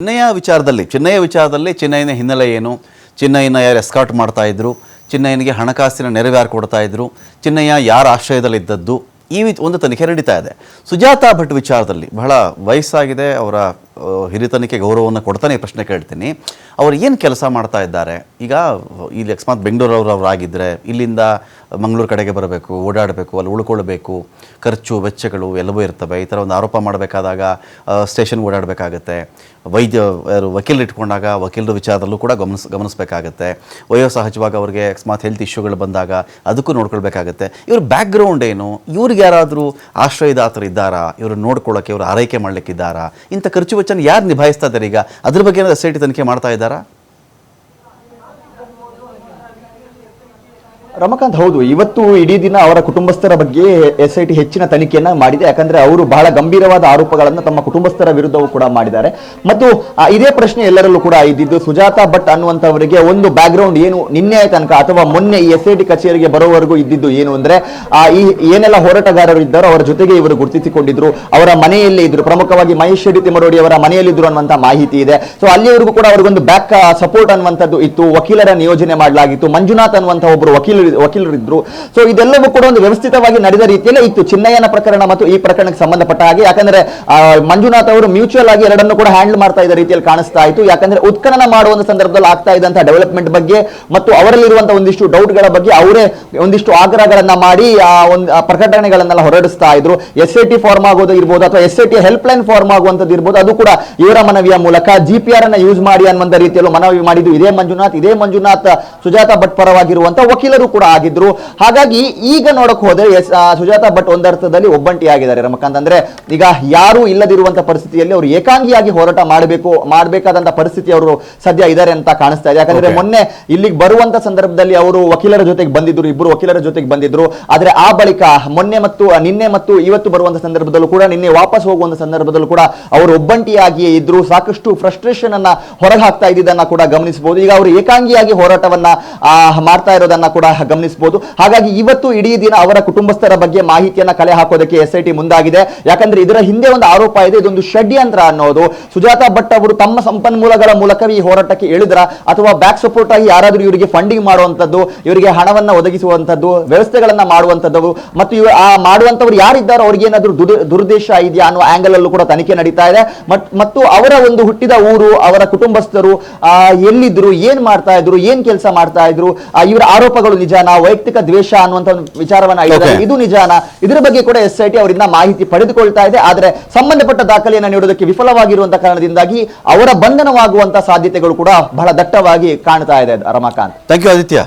ಚಿನ್ನಯ್ಯ ವಿಚಾರದಲ್ಲಿ ಚಿನ್ನಯ್ಯ ವಿಚಾರದಲ್ಲಿ ಚಿನ್ನಯ್ಯನ ಹಿನ್ನೆಲೆ ಏನು? ಚಿನ್ನಯ್ಯನ ಯಾರು ಎಸ್ಕಾಟ್ ಮಾಡ್ತಾ ಇದ್ರು? ಚಿನ್ನಯ್ಯನಿಗೆ ಹಣಕಾಸಿನ ನೆರವು ಯಾರು ಕೊಡ್ತಾ ಇದ್ರು? ಚಿನ್ನಯ್ಯ ಯಾರ ಆಶ್ರಯದಲ್ಲಿದ್ದದ್ದು? ಈ ಒಂದು ತನಿಖೆ ನಡೀತಾ ಇದೆ. ಸುಜಾತಾ ಭಟ್ ವಿಚಾರದಲ್ಲಿ ಬಹಳ ವಯಸ್ಸಾಗಿದೆ, ಅವರ ಹಿರಿತನಕ್ಕೆ ಗೌರವವನ್ನು ಕೊಡ್ತಾನೆ ಪ್ರಶ್ನೆ ಕೇಳ್ತೀನಿ. ಅವ್ರು ಏನು ಕೆಲಸ ಮಾಡ್ತಾ ಇದ್ದಾರೆ? ಈಗ ಇಲ್ಲಿ ಅಕಸ್ಮಾತ್ ಬೆಂಗಳೂರವ್ರು ಅವರಾಗಿದ್ದರೆ ಇಲ್ಲಿಂದ ಮಂಗಳೂರು ಕಡೆಗೆ ಬರಬೇಕು, ಓಡಾಡಬೇಕು, ಅಲ್ಲಿ ಉಳ್ಕೊಳ್ಬೇಕು, ಖರ್ಚು, ವೆಚ್ಚಗಳು ಎಲ್ಲವೂ ಇರ್ತವೆ. ಈ ಥರ ಒಂದು ಆರೋಪ ಮಾಡಬೇಕಾದಾಗ ಸ್ಟೇಷನ್ಗೆ ಓಡಾಡಬೇಕಾಗತ್ತೆ. ವೈದ್ಯ ವಕೀಲರು ಇಟ್ಕೊಂಡಾಗ ವಕೀಲರ ವಿಚಾರದಲ್ಲೂ ಕೂಡ ಗಮನಿಸ್, ಗಮನಿಸಬೇಕಾಗತ್ತೆ. ವಯೋಸಹಜವಾಗಿ ಅವ್ರಿಗೆ ಅಕಸ್ಮಾತ್ ಹೆಲ್ತ್ ಇಶ್ಯೂಗಳು ಬಂದಾಗ ಅದಕ್ಕೂ ನೋಡ್ಕೊಳ್ಬೇಕಾಗತ್ತೆ. ಇವ್ರ ಬ್ಯಾಕ್ಗ್ರೌಂಡ್ ಏನು? ಇವ್ರಿಗೆ ಯಾರಾದರೂ ಆಶ್ರಯದಾತರು ಇದ್ದಾರಾ ಇವರು ನೋಡ್ಕೊಳ್ಳೋಕ್ಕೆ ಇವರು ಆರೈಕೆ ಮಾಡಲಿಕ್ಕಿದ್ದಾರಾ? ಇಂಥ ಖರ್ಚು ವೆಚ್ಚನ ಯಾರು ನಿಭಾಯಿಸ್ತಾ ಇದ್ದಾರೆ ಈಗ? ಅದ್ರ ಬಗ್ಗೆ ಏನಾದರೂ ಎಸ್ ಐ ಟಿ ತನಿಖೆ ಮಾಡ್ತಾ ಇದ್ದಾರಾ? ರಮಕಾಂತ್ ಹೌದು ಇವತ್ತು ಇಡೀ ದಿನ ಅವರ ಕುಟುಂಬಸ್ಥರ ಬಗ್ಗೆ ಎಸ್ ಐ ಟಿ ಹೆಚ್ಚಿನ ತನಿಖೆಯನ್ನ ಮಾಡಿದೆ. ಯಾಕಂದ್ರೆ ಅವರು ಬಹಳ ಗಂಭೀರವಾದ ಆರೋಪಗಳನ್ನು ತಮ್ಮ ಕುಟುಂಬಸ್ಥರ ವಿರುದ್ಧವೂ ಕೂಡ ಮಾಡಿದ್ದಾರೆ. ಮತ್ತು ಇದೇ ಪ್ರಶ್ನೆ ಎಲ್ಲರಲ್ಲೂ ಕೂಡ ಇದ್ದಿದ್ದು ಸುಜಾತಾ ಭಟ್ ಅನ್ನುವಂಥವರಿಗೆ ಒಂದು ಬ್ಯಾಕ್ಗ್ರೌಂಡ್ ಏನು ನಿನ್ನೆ ತನಕ ಅಥವಾ ಮೊನ್ನೆ ಈ ಎಸ್ ಐ ಟಿ ಕಚೇರಿಗೆ ಬರೋವರೆಗೂ ಇದ್ದಿದ್ದು ಏನು ಅಂದ್ರೆ ಆ, ಈ ಏನೆಲ್ಲ ಹೋರಾಟಗಾರರು ಇದ್ದಾರೋ ಅವರ ಜೊತೆಗೆ ಇವರು ಗುರುತಿಸಿಕೊಂಡಿದ್ರು ಅವರ ಮನೆಯಲ್ಲೇ ಇದ್ರು. ಪ್ರಮುಖವಾಗಿ ಮಹೇಶ್ ಶೆಟ್ಟಿ ತಿಮರೋಡಿ ಅವರ ಮನೆಯಲ್ಲಿದ್ರು ಅನ್ನುವಂಥ ಮಾಹಿತಿ ಇದೆ. ಸೊ ಅಲ್ಲಿವರೆಗೂ ಕೂಡ ಅವರಿಗೊಂದು ಬ್ಯಾಕ್ ಸಪೋರ್ಟ್ ಅನ್ನುವಂಥದ್ದು ಇತ್ತು. ವಕೀಲರ ನಿಯೋಜನೆ ಮಾಡಲಾಗಿತ್ತು. ಮಂಜುನಾಥ್ ಅನ್ನುವಂಥ ಒಬ್ಬರು ವಕೀಲರು ವಕೀಲರಿದ್ರು. ಸೊ ಇದೆಲ್ಲವೂ ಕೂಡ ಒಂದು ವ್ಯವಸ್ಥಿತವಾಗಿ ನಡೆದ ರೀತಿಯಲ್ಲೇ ಇತ್ತು. ಚಿನ್ನಯ್ಯನ ಪ್ರಕರಣ ಮತ್ತು ಈ ಪ್ರಕರಣಕ್ಕೆ ಸಂಬಂಧಪಟ್ಟ ಹಾಗೆ. ಯಾಕಂದ್ರೆ ಮಂಜುನಾಥ್ ಅವರು ಮ್ಯೂಚುವಲ್ ಆಗಿ ಎರಡನ್ನು ಕೂಡ ಹ್ಯಾಂಡಲ್ ಮಾಡ್ತಾ ಇದ್ದ ರೀತಿಯಲ್ಲಿ ಕಾಣಿಸ್ತಾ ಇತ್ತು. ಯಾಕಂದ್ರೆ, ಉತ್ಖನನ ಮಾಡುವ ಸಂದರ್ಭದಲ್ಲಿ ಆಗ್ತಾ ಇದ್ದಂತಹ ಡೆವಲಪ್ಮೆಂಟ್ ಬಗ್ಗೆ ಮತ್ತು ಅವರಲ್ಲಿರುವಂತಹ ಒಂದಿಷ್ಟು ಡೌಟ್ಗಳ ಬಗ್ಗೆ ಅವರೇ ಒಂದಿಷ್ಟು ಆಗ್ರಹಗಳನ್ನ ಮಾಡಿ, ಆ, ಒಂದು ಪ್ರಕಟಣೆಗಳನ್ನೆಲ್ಲ ಹೊರಡಿಸ್ತಾ ಇದ್ರು. ಎಸ್ ಐ ಟಿ ಫಾರ್ಮ್ ಆಗೋದು ಇರ್ಬೋದು ಅಥವಾ S I T help line form ಆಗುವಂಥದ್ದು ಇರ್ಬೋದು. ಅದು ಕೂಡ ಇವರ ಮನವಿಯ ಮೂಲಕ ಜಿ ಪಿ ಆರ್ ಅನ್ನ ಯೂಸ್ ಮಾಡಿ ಅನ್ನುವಂಥ ರೀತಿಯಲ್ಲೂ ಮನವಿ ಮಾಡಿದ್ದು ಇದೇ ಮಂಜುನಾಥ್. ಇದೇ ಮಂಜುನಾಥ್ ಸುಜಾತಾ ಭಟ್ ಪರವಾಗಿರುವಂತಹ ವಕೀಲರು ಆಗಿದ್ರು. ಹಾಗಾಗಿ ಈಗ ನೋಡಕ್ ಹೋದ್ರೆ ಸುಜಾತ ಭಟ್ ಒಂದರ್ಥದಲ್ಲಿ ಒಬ್ಬಂಟಿಯಾಗಿದ್ದಾರೆ. ರಮಕಾಂತ್ ಅಂದ್ರೆ ಈಗ ಯಾರು ಇಲ್ಲದಿರುವಂತ ಪರಿಸ್ಥಿತಿಯಲ್ಲಿ ಅವರು ಏಕಾಂಗಿಯಾಗಿ ಹೋರಾಟ ಮಾಡಬೇಕು ಮಾಡಬೇಕಾದಂತ ಪರಿಸ್ಥಿತಿ ಅವರು ಸದ್ಯ ಇದ್ದಾರೆ ಅಂತ ಕಾಣಿಸ್ತಾ ಇದೆ. ಯಾಕಂದ್ರೆ ಮೊನ್ನೆ ಇಲ್ಲಿಗೆ ಬರುವಂತ ಸಂದರ್ಭದಲ್ಲಿ ಅವರು ವಕೀಲರ ಜೊತೆಗೆ ಬಂದಿದ್ರು ಇಬ್ಬರು ವಕೀಲರ ಜೊತೆಗೆ ಬಂದಿದ್ರು. ಆದ್ರೆ ಆ ಬಳಿಕ ಮೊನ್ನೆ ಮತ್ತು ನಿನ್ನೆ ಮತ್ತು ಇವತ್ತು ಬರುವಂತ ಸಂದರ್ಭದಲ್ಲೂ ಕೂಡ ನಿನ್ನೆ ವಾಪಸ್ ಹೋಗುವಂತ ಸಂದರ್ಭದಲ್ಲೂ ಕೂಡ ಅವರು ಒಬ್ಬಂಟಿಯಾಗಿಯೇ ಇದ್ರು. ಸಾಕಷ್ಟು ಫ್ರಸ್ಟ್ರೇಷನ್ ಅನ್ನ ಹೊರಗೆ ಹಾಕ್ತಾ ಇದ್ದಿದ್ದನ್ನ ಕೂಡ ಗಮನಿಸಬಹುದು. ಈಗ ಅವರು ಏಕಾಂಗಿಯಾಗಿ ಹೋರಾಟವನ್ನ ಆ, ಮಾಡ್ತಾ ಇರೋದನ್ನ ಕೂಡ ಗಮನಿಸಬಹುದು. ಹಾಗಾಗಿ ಇವತ್ತು ಇಡೀ ದಿನ ಅವರ ಕುಟುಂಬಸ್ಥರ ಬಗ್ಗೆ ಮಾಹಿತಿಯನ್ನ ಕಲೆ ಹಾಕೋದಕ್ಕೆ ಎಸ್ ಐ ಟಿ ಮುಂದಾಗಿದೆ. ಯಾಕಂದ್ರೆ ಇದರ ಹಿಂದೆ ಒಂದು ಆರೋಪ ಇದೆ, ಇದೊಂದು ಷಡ್ಯಂತ್ರ ಅನ್ನೋದು. ಸುಜಾತಾ ಭಟ್ ಅವರು ತಮ್ಮ ಸಂಪನ್ಮೂಲಗಳ ಮೂಲಕವೇ ಈ ಹೋರಾಟಕ್ಕೆ ಇಳಿದ್ರ ಅಥವಾ ಬ್ಯಾಕ್ ಸಪೋರ್ಟ್ ಆಗಿ ಯಾರಾದರೂ ಇವರಿಗೆ ಫಂಡಿಂಗ್ ಮಾಡುವಂತದ್ದು ಇವರಿಗೆ ಹಣವನ್ನ ಒದಗಿಸುವಂತದ್ದು ವ್ಯವಸ್ಥೆಗಳನ್ನ ಮಾಡುವಂತದ್ದು ಮತ್ತು ಇವರು ಆ ಮಾಡುವಂತವ್ರು ಯಾರಿದ್ದಾರೋ ಅವ್ರಿಗೆ ಏನಾದರೂ ದುರ್- ದುರುದ್ದೇಶ ಇದೆಯಾ ಅನ್ನೋ ಆಂಗಲ್ ಅಲ್ಲೂ ಕೂಡ ತನಿಖೆ ನಡೀತಾ ಇದೆ. ಮತ್- ಮತ್ತು ಅವರ ಒಂದು ಹುಟ್ಟಿದ ಊರು, ಅವರ ಕುಟುಂಬಸ್ಥರು ಎಲ್ಲಿದ್ರು, ಏನ್ ಮಾಡ್ತಾ ಇದ್ರು, ಏನ್ ಕೆಲಸ ಮಾಡ್ತಾ ಇದ್ರು ಇವರ ಆರೋಪಗಳು ನಿಜಾನ ವೈಯಕ್ತಿಕ ದ್ವೇಷ ಅನ್ನುವಂತ ಒಂದು ವಿಚಾರವನ್ನ. ಇದು ನಿಜಾನ. ಇದರ ಬಗ್ಗೆ ಕೂಡ ಎಸ್ ಐ ಟಿ ಅವರಿಂದ ಮಾಹಿತಿ ಪಡೆದುಕೊಳ್ತಾ ಇದೆ. ಆದ್ರೆ ಸಂಬಂಧಪಟ್ಟ ದಾಖಲೆಯನ್ನು ನೀಡುವುದಕ್ಕೆ ವಿಫಲವಾಗಿರುವಂತಹ ಕಾರಣದಿಂದಾಗಿ ಅವರ ಬಂಧನವಾಗುವಂತ ಸಾಧ್ಯತೆಗಳು ಕೂಡ ಬಹಳ ದಟ್ಟವಾಗಿ ಕಾಣ್ತಾ ಇದೆ ರಮಾಕಾಂತ್. Thank you Aditya